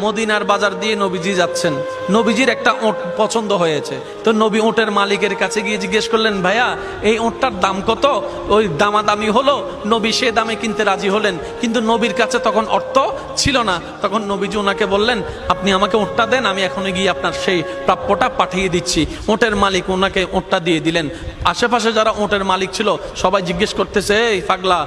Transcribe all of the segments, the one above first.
মদিনার বাজার দিয়ে নবীজি যাচ্ছেন। নবীজির একটা ওঁট পছন্দ হয়েছে। তো নবী ওঁটের মালিকের কাছে গিয়ে জিজ্ঞেস করলেন, ভাইয়া, এই ওঁটটার দাম কত? ওই দামাদামি হলো। নবী সে দামে কিনতে রাজি হলেন। কিন্তু নবীর কাছে তখন অর্থ ছিল না। তখন নবীজি ওনাকে বললেন, আপনি আমাকে ওঁটটা দেন, আমি এখনই গিয়ে আপনার সেই প্রাপ্যটা পাঠিয়ে দিচ্ছি। ওঁটের মালিক ওনাকে ওঁটটা দিয়ে দিলেন। আশেপাশে যারা ওঁটের মালিক ছিল, সবাই জিজ্ঞেস করতেছে, এই পাগলা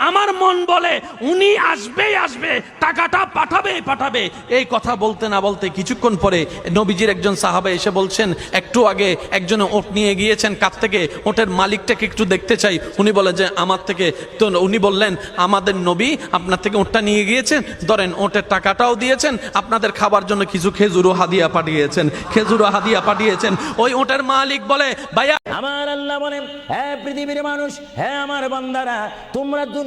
আমার মন বলে, উনি আসবেই আসবে, টাকাটা পাঠাবে পাঠাবে। এই কথা বলতে না বলতে কিছুক্ষণ পরে নবীজির একজন সাহাবা এসে বলছেন, একটু আগে একজনে ওট নিয়ে গিয়েছেন কাছ থেকে, ওটের মালিকটাকে একটু দেখতে চাই। উনি বলে যে, আমার থেকে, তো উনি বললেন, আমাদের নবী আপনার থেকে ওটটা নিয়ে গিয়েছেন, ধরেন ওটের টাকাটাও দিয়েছেন, আপনাদের খাবার জন্য কিছু খেজুরও হাদিয়া পাঠিয়েছেন। খেজুরও হাদিয়া পাঠিয়েছেন। ওই ওটের মালিক বলে, ভাইয়া আমার আল্লাহ বলেন হ্যাঁ পৃথিবীর মানুষ হ্যাঁ আমার বান্দারা, তোমরা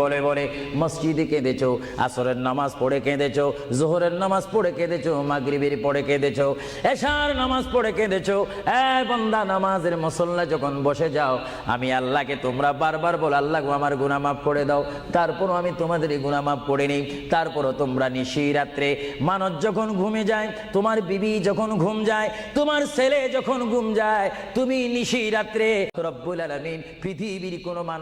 বলে বলে, মসজিদে কেঁদেছো, আসরের নামাজ পড়ে কেঁদেছো, জোহরের নামাজ পড়ে কেঁদেছো, মাগরিবের পড়ে কেঁদেছো, এশার নামাজ পড়ে কেঁদেছো, এ বান্দা, নামাজের মুসল্লা যখন বসে যাও, আমি আল্লাহকে তোমরা বারবার বল, আল্লাহ আমার গুনাহ মাফ করে দাও, তারপরও আমি তোমাদের গুনাহ মাফ করে নিই তারপরও তোমরা নিশি রাত্রে মানুষ যখন ঘুমে যায়, তোমার বিবি যখন ঘুম যায়, তোমার ছেলে যখন ঘুম যায়, তুমি নিশি রাত্রে, রব্বুল আলামিন পৃথিবীর কোনো মানুষ